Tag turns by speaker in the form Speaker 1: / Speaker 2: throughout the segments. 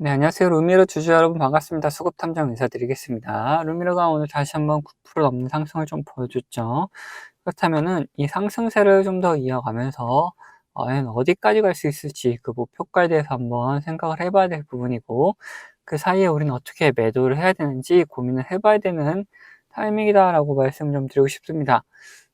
Speaker 1: 네, 안녕하세요. 루미러 주주 여러분 반갑습니다. 수급 탐정 인사드리겠습니다. 루미러가 오늘 다시 한번 9% 넘는 상승을 좀 보여줬죠. 그렇다면은 이 상승세를 좀 더 이어가면서 과연 어디까지 갈 수 있을지 그 목표가에 대해서 한번 생각을 해봐야 될 부분이고 그 사이에 우리는 어떻게 매도를 해야 되는지 고민을 해봐야 되는 타이밍이다라고 말씀 좀 드리고 싶습니다.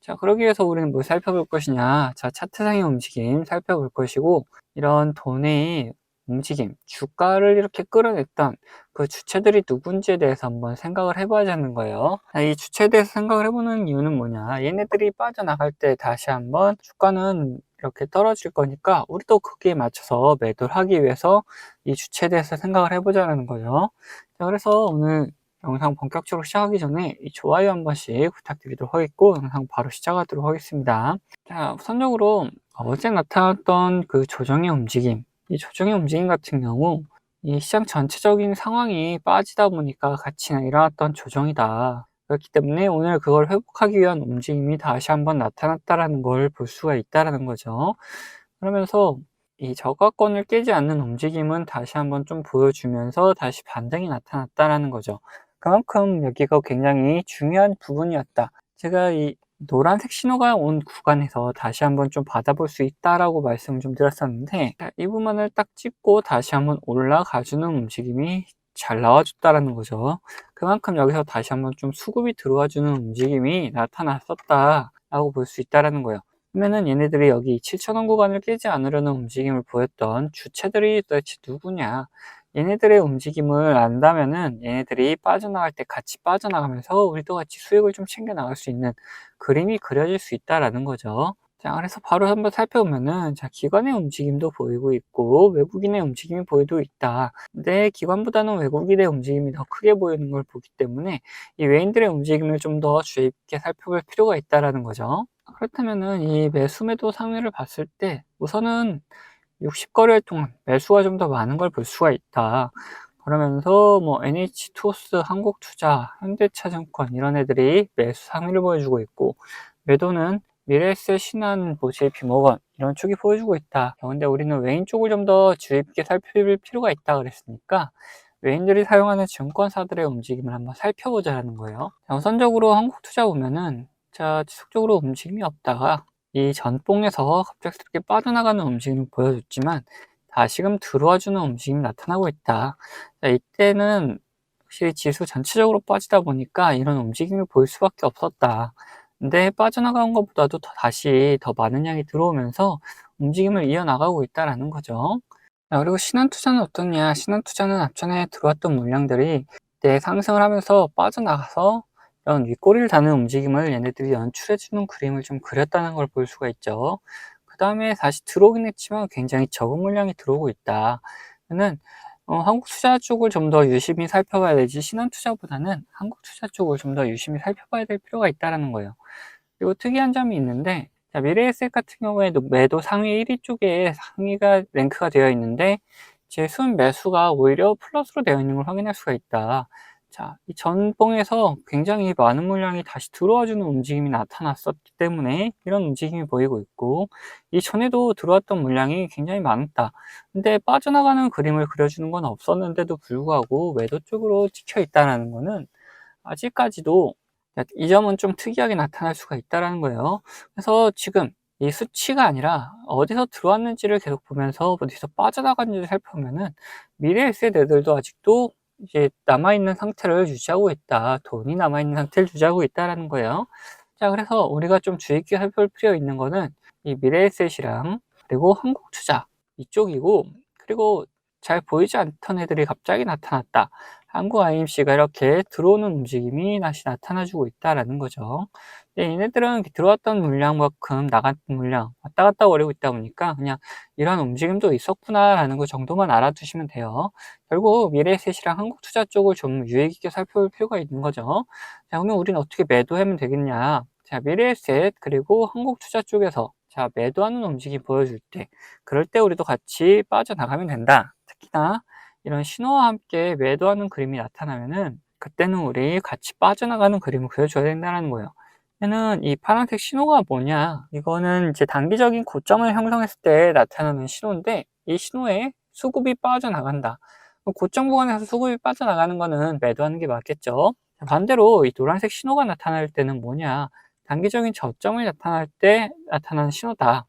Speaker 1: 자, 그러기 위해서 우리는 뭘 살펴볼 것이냐. 자, 차트상의 움직임 살펴볼 것이고 이런 돈의 움직임, 주가를 이렇게 끌어냈던 그 주체들이 누군지에 대해서 한번 생각을 해봐야 하는 거예요. 이 주체에 대해서 생각을 해보는 이유는 뭐냐. 얘네들이 빠져나갈 때 다시 한번 주가는 이렇게 떨어질 거니까 우리도 거기에 맞춰서 매도를 하기 위해서 이 주체에 대해서 생각을 해보자는 거죠. 자, 그래서 오늘 영상 본격적으로 시작하기 전에 좋아요 한 번씩 부탁드리도록 하겠고 영상 바로 시작하도록 하겠습니다. 자, 우선적으로 어제 나타났던 그 조정의 움직임 이 조정의 움직임 같은 경우 이 시장 전체적인 상황이 빠지다 보니까 같이 일어났던 조정이다. 그렇기 때문에 오늘 그걸 회복하기 위한 움직임이 다시 한번 나타났다라는 걸 볼 수가 있다라는 거죠. 그러면서 이 저가권을 깨지 않는 움직임은 다시 한번 좀 보여주면서 다시 반등이 나타났다라는 거죠. 그만큼 여기가 굉장히 중요한 부분이었다. 제가 이 노란색 신호가 온 구간에서 다시 한번 좀 받아볼 수 있다라고 말씀을 좀 드렸었는데 이 부분을 딱 찍고 다시 한번 올라가주는 움직임이 잘 나와줬다라는 거죠. 그만큼 여기서 다시 한번 좀 수급이 들어와주는 움직임이 나타났었다라고 볼 수 있다라는 거예요. 그러면은 얘네들이 여기 7천원 구간을 깨지 않으려는 움직임을 보였던 주체들이 도대체 누구냐 얘네들의 움직임을 안다면은 얘네들이 빠져나갈 때 같이 빠져나가면서 우리도 같이 수익을 좀 챙겨 나갈 수 있는 그림이 그려질 수 있다라는 거죠. 자, 그래서 바로 한번 살펴보면은, 자, 기관의 움직임도 보이고 있고, 외국인의 움직임이 보이고 있다. 근데 기관보다는 외국인의 움직임이 더 크게 보이는 걸 보기 때문에, 이 외인들의 움직임을 좀 더 주의 깊게 살펴볼 필요가 있다라는 거죠. 그렇다면은, 이 매수 매도 상위를 봤을 때, 우선은 60거래일 동안 매수가 좀 더 많은 걸 볼 수가 있다. 그러면서 뭐 NH투어스, 한국투자, 현대차증권 이런 애들이 매수 상위를 보여주고 있고 매도는 미래에셋, 신한, 뭐 JP모건 이런 쪽이 보여주고 있다. 근데 우리는 외인 쪽을 좀 더 주의 깊게 살펴볼 필요가 있다 그랬으니까 외인들이 사용하는 증권사들의 움직임을 한번 살펴보자는 거예요. 우선적으로 한국투자 보면은 자 지속적으로 움직임이 없다가 이 전봉에서 갑작스럽게 빠져나가는 움직임을 보여줬지만 다시금 들어와주는 움직임이 나타나고 있다. 자, 이때는 확실히 지수 전체적으로 빠지다 보니까 이런 움직임을 보일 수밖에 없었다. 근데 빠져나간 것보다도 더 다시 더 많은 양이 들어오면서 움직임을 이어나가고 있다라는 거죠. 자, 그리고 신한투자는 어떻냐? 신한투자는 앞전에 들어왔던 물량들이 때 상승을 하면서 빠져나가서 이런 윗꼬리를 다는 움직임을 얘네들이 연출해주는 그림을 좀 그렸다는 걸 볼 수가 있죠. 그 다음에 다시 들어오긴 했지만 굉장히 적은 물량이 들어오고 있다. 는 어, 한국 투자 쪽을 좀 더 유심히 살펴봐야 되지 신한 투자보다는 한국 투자 쪽을 좀 더 유심히 살펴봐야 될 필요가 있다는 거예요. 그리고 특이한 점이 있는데 자, 미래에셋 같은 경우에도 매도 상위 1위 쪽에 상위가 랭크가 되어 있는데 제 순 매수가 오히려 플러스로 되어 있는 걸 확인할 수가 있다. 자, 이 전봉에서 굉장히 많은 물량이 다시 들어와주는 움직임이 나타났었기 때문에 이런 움직임이 보이고 있고 이 전에도 들어왔던 물량이 굉장히 많았다. 근데 빠져나가는 그림을 그려주는 건 없었는데도 불구하고 매도 쪽으로 찍혀 있다는 것은 아직까지도 이 점은 좀 특이하게 나타날 수가 있다는 거예요. 그래서 지금 이 수치가 아니라 어디서 들어왔는지를 계속 보면서 어디서 빠져나갔는지를 살펴보면은 미래 에셋애들도 아직도 이제 남아있는 상태를 유지하고 있다. 돈이 남아있는 상태를 유지하고 있다라는 거예요. 자, 그래서 우리가 좀 주의 깊게 살펴볼 필요 있는 거는 이 미래에셋이랑 그리고 한국투자 이쪽이고 그리고 잘 보이지 않던 애들이 갑자기 나타났다. 한국 IMC가 이렇게 들어오는 움직임이 다시 나타나주고 있다라는 거죠. 네, 얘네들은 들어왔던 물량만큼 나갔던 물량 왔다 갔다 거리고 있다 보니까 그냥 이런 움직임도 있었구나라는 것 정도만 알아두시면 돼요. 결국 미래셋이랑 한국투자 쪽을 좀 유의 깊게 살펴볼 필요가 있는 거죠. 자, 그러면 우리는 어떻게 매도하면 되겠냐? 자, 미래셋 그리고 한국투자 쪽에서 자 매도하는 움직임 보여줄 때 그럴 때 우리도 같이 빠져나가면 된다. 특히나 이런 신호와 함께 매도하는 그림이 나타나면은 그때는 우리 같이 빠져나가는 그림을 그려줘야 된다는 거예요. 얘는 이 파란색 신호가 뭐냐? 이거는 이제 단기적인 고점을 형성했을 때 나타나는 신호인데 이 신호에 수급이 빠져나간다. 고점 구간에서 수급이 빠져나가는 거는 매도하는 게 맞겠죠. 반대로 이 노란색 신호가 나타날 때는 뭐냐? 단기적인 저점이 나타날 때 나타나는 신호다.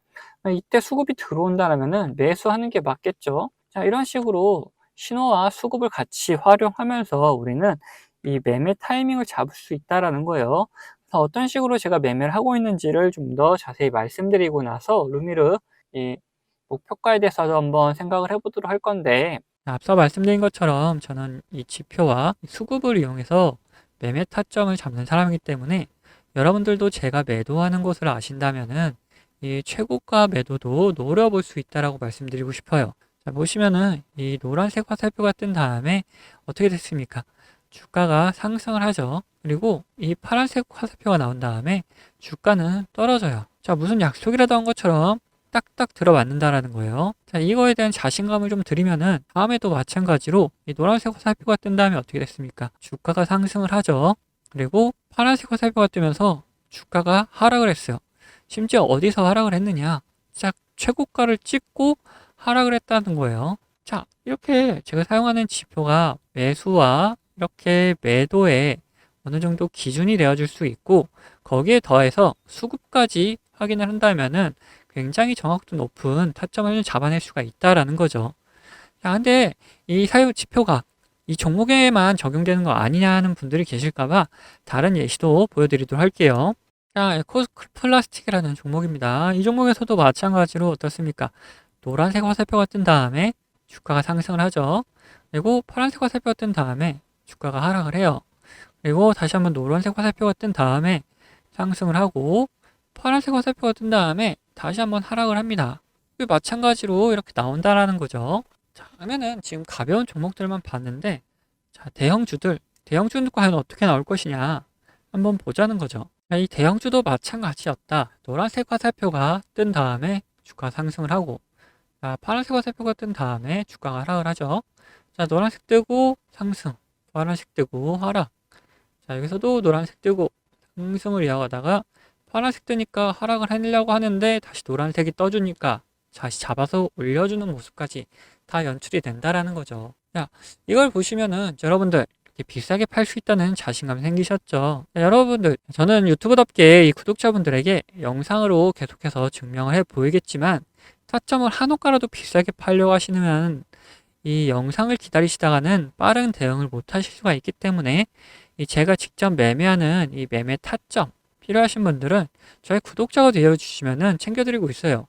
Speaker 1: 이때 수급이 들어온다면은 매수하는 게 맞겠죠. 자, 이런 식으로 신호와 수급을 같이 활용하면서 우리는 이 매매 타이밍을 잡을 수 있다라는 거예요. 그래서 어떤 식으로 제가 매매를 하고 있는지를 좀 더 자세히 말씀드리고 나서 루미르 이 목표가에 대해서도 한번 생각을 해보도록 할 건데 앞서 말씀드린 것처럼 저는 이 지표와 수급을 이용해서 매매 타점을 잡는 사람이기 때문에 여러분들도 제가 매도하는 것을 아신다면은 이 최고가 매도도 노려볼 수 있다라고 말씀드리고 싶어요. 자, 보시면은 이 노란색 화살표가 뜬 다음에 어떻게 됐습니까? 주가가 상승을 하죠. 그리고 이 파란색 화살표가 나온 다음에 주가는 떨어져요. 자, 무슨 약속이라도 한 것처럼 딱딱 들어맞는다라는 거예요. 자, 이거에 대한 자신감을 좀 드리면은 다음에도 마찬가지로 이 노란색 화살표가 뜬 다음에 어떻게 됐습니까? 주가가 상승을 하죠. 그리고 파란색 화살표가 뜨면서 주가가 하락을 했어요. 심지어 어디서 하락을 했느냐? 딱 최고가를 찍고 하락을 했다는 거예요. 자, 이렇게 제가 사용하는 지표가 매수와 이렇게 매도에 어느 정도 기준이 되어줄 수 있고 거기에 더해서 수급까지 확인을 한다면은 굉장히 정확도 높은 타점을 잡아낼 수가 있다라는 거죠. 자, 근데 이 사유 지표가 이 종목에만 적용되는 거 아니냐 하는 분들이 계실까봐 다른 예시도 보여드리도록 할게요. 자, 에코 플라스틱이라는 종목입니다. 이 종목에서도 마찬가지로 어떻습니까? 노란색 화살표가 뜬 다음에 주가가 상승을 하죠. 그리고 파란색 화살표가 뜬 다음에 주가가 하락을 해요. 그리고 다시 한번 노란색 화살표가 뜬 다음에 상승을 하고 파란색 화살표가 뜬 다음에 다시 한번 하락을 합니다. 마찬가지로 이렇게 나온다라는 거죠. 자, 그러면은 지금 가벼운 종목들만 봤는데 자, 대형주들, 대형주는 과연 어떻게 나올 것이냐 한번 보자는 거죠. 이 대형주도 마찬가지였다. 노란색 화살표가 뜬 다음에 주가 상승을 하고 자, 파란색 화살표가 뜬 다음에 주가가 하락을 하죠. 자, 노란색 뜨고 상승, 파란색 뜨고 하락. 자, 여기서도 노란색 뜨고 상승을 이어가다가 파란색 뜨니까 하락을 하려고 하는데 다시 노란색이 떠주니까 다시 잡아서 올려주는 모습까지 다 연출이 된다라는 거죠. 자, 이걸 보시면은 여러분들 비싸게 팔 수 있다는 자신감 생기셨죠? 자, 여러분들, 저는 유튜브답게 이 구독자분들에게 영상으로 계속해서 증명을 해 보이겠지만 타점을 한옥가라도 비싸게 팔려고 하시면 이 영상을 기다리시다가는 빠른 대응을 못 하실 수가 있기 때문에 이 제가 직접 매매하는 이 매매 타점 필요하신 분들은 저희 구독자가 되어주시면은 챙겨드리고 있어요.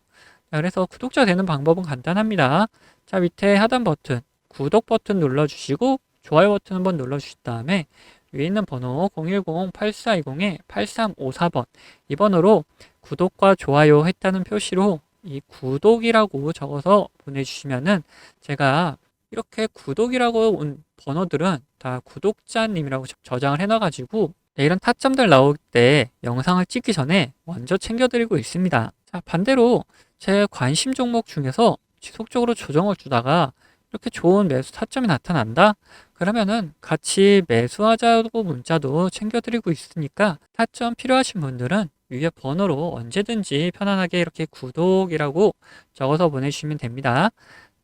Speaker 1: 자, 그래서 구독자 되는 방법은 간단합니다. 자, 밑에 하단 버튼, 구독 버튼 눌러주시고 좋아요 버튼 한번 눌러주신 다음에 위에 있는 번호 010-8420-8354번 이 번호로 구독과 좋아요 했다는 표시로 이 구독이라고 적어서 보내주시면은 제가 이렇게 구독이라고 온 번호들은 다 구독자님이라고 저장을 해놔가지고 네, 이런 타점들 나올 때 영상을 찍기 전에 먼저 챙겨드리고 있습니다. 자, 반대로 제 관심 종목 중에서 지속적으로 조정을 주다가 이렇게 좋은 매수 타점이 나타난다? 그러면은 같이 매수하자고 문자도 챙겨드리고 있으니까 타점 필요하신 분들은 위에 번호로 언제든지 편안하게 이렇게 구독이라고 적어서 보내주시면 됩니다.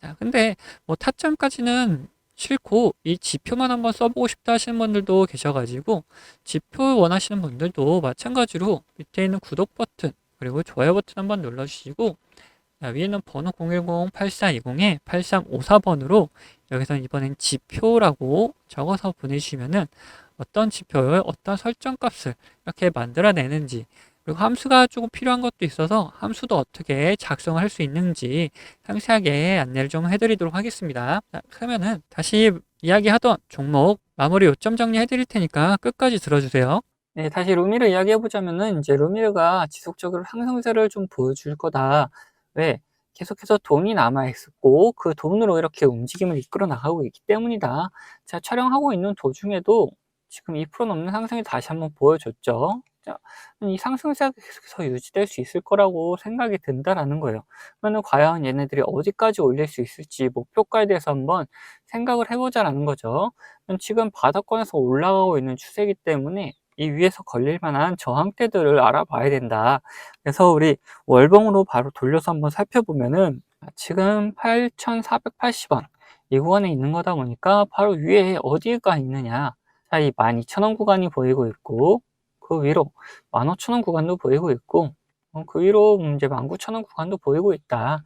Speaker 1: 자, 근데 뭐 타점까지는 싫고 이 지표만 한번 써보고 싶다 하시는 분들도 계셔가지고 지표 원하시는 분들도 마찬가지로 밑에 있는 구독 버튼 그리고 좋아요 버튼 한번 눌러주시고 위에는 번호 010-8420에 8354번으로 여기서 이번엔 지표라고 적어서 보내주시면은 어떤 지표를 어떤 설정 값을 이렇게 만들어내는지 그리고 함수가 조금 필요한 것도 있어서 함수도 어떻게 작성할 수 있는지 상세하게 안내를 좀 해드리도록 하겠습니다. 자, 그러면은 다시 이야기하던 종목 마무리 요점 정리해 드릴 테니까 끝까지 들어주세요. 네, 다시 루미를 이야기해 보자면은 이제 루미르가 지속적으로 상승세를 좀 보여줄 거다. 왜? 계속해서 돈이 남아 있었고 그 돈으로 이렇게 움직임을 이끌어 나가고 있기 때문이다. 제가 촬영하고 있는 도중에도 지금 2% 넘는 상승이 다시 한번 보여줬죠. 자, 이 상승세가 계속해서 유지될 수 있을 거라고 생각이 든다라는 거예요. 그러면 과연 얘네들이 어디까지 올릴 수 있을지 목표가에 대해서 한번 생각을 해보자라는 거죠. 지금 바닥권에서 올라가고 있는 추세이기 때문에 이 위에서 걸릴 만한 저항대들을 알아봐야 된다. 그래서 우리 월봉으로 바로 돌려서 한번 살펴보면은 지금 8,480원 이 구간에 있는 거다 보니까 바로 위에 어디가 있느냐. 자, 이 12,000원 구간이 보이고 있고, 그 위로 15,000원 구간도 보이고 있고, 어, 그 위로 이제 19,000원 구간도 보이고 있다.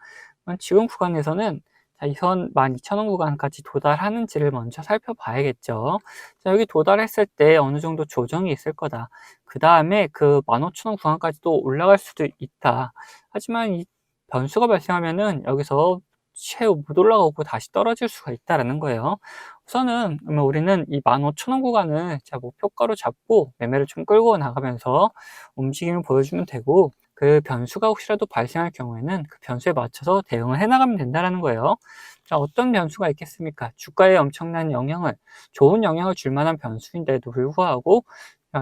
Speaker 1: 지금 구간에서는 자, 이선 12,000원 구간까지 도달하는지를 먼저 살펴봐야겠죠. 자, 여기 도달했을 때 어느 정도 조정이 있을 거다. 그 다음에 그 15,000원 구간까지도 올라갈 수도 있다. 하지만 이 변수가 발생하면은 여기서 최후 못 올라가고 다시 떨어질 수가 있다라는 거예요. 우선은 우리는 이 15,000원 구간을 자 목표가로 잡고 매매를 좀 끌고 나가면서 움직임을 보여주면 되고 그 변수가 혹시라도 발생할 경우에는 그 변수에 맞춰서 대응을 해나가면 된다는 거예요. 자, 어떤 변수가 있겠습니까? 주가에 엄청난 영향을, 좋은 영향을 줄 만한 변수인데도 불구하고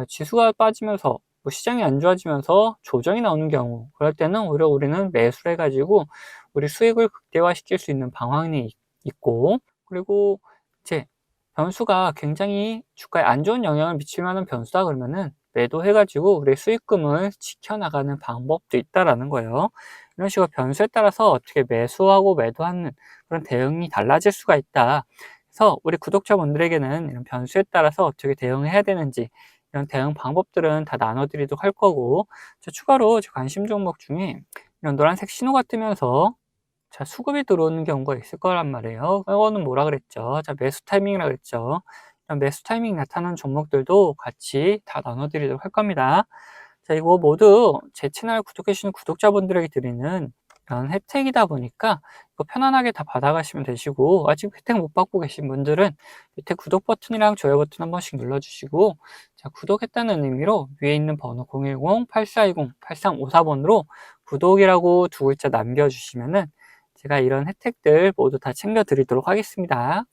Speaker 1: 지수가 빠지면서 뭐 시장이 안 좋아지면서 조정이 나오는 경우 그럴 때는 오히려 우리는 매수를 해가지고 우리 수익을 극대화시킬 수 있는 방황이 있고 그리고 이 제 변수가 굉장히 주가에 안 좋은 영향을 미칠 만한 변수다 그러면은 매도해가지고 우리 수익금을 지켜나가는 방법도 있다라는 거예요. 이런 식으로 변수에 따라서 어떻게 매수하고 매도하는 그런 대응이 달라질 수가 있다. 그래서 우리 구독자분들에게는 이런 변수에 따라서 어떻게 대응해야 되는지 이런 대응 방법들은 다 나눠드리도록 할 거고 추가로 관심 종목 중에 이런 노란색 신호가 뜨면서 자, 수급이 들어오는 경우가 있을 거란 말이에요. 이거는 뭐라 그랬죠? 자, 매수 타이밍이라 그랬죠. 매수 타이밍 나타나는 종목들도 같이 다 나눠드리도록 할 겁니다. 자, 이거 모두 제 채널 구독해주시는 구독자분들에게 드리는 이런 혜택이다 보니까 이거 편안하게 다 받아가시면 되시고 아직 혜택 못 받고 계신 분들은 밑에 구독 버튼이랑 좋아요 버튼 한 번씩 눌러주시고 자, 구독했다는 의미로 위에 있는 번호 010-8420-8354번으로 구독이라고 두 글자 남겨주시면은 제가 이런 혜택들 모두 다 챙겨 드리도록 하겠습니다.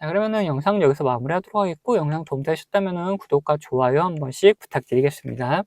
Speaker 1: 자, 그러면은 영상 여기서 마무리하도록 하겠고 영상 도움 되셨다면 구독과 좋아요 한 번씩 부탁드리겠습니다.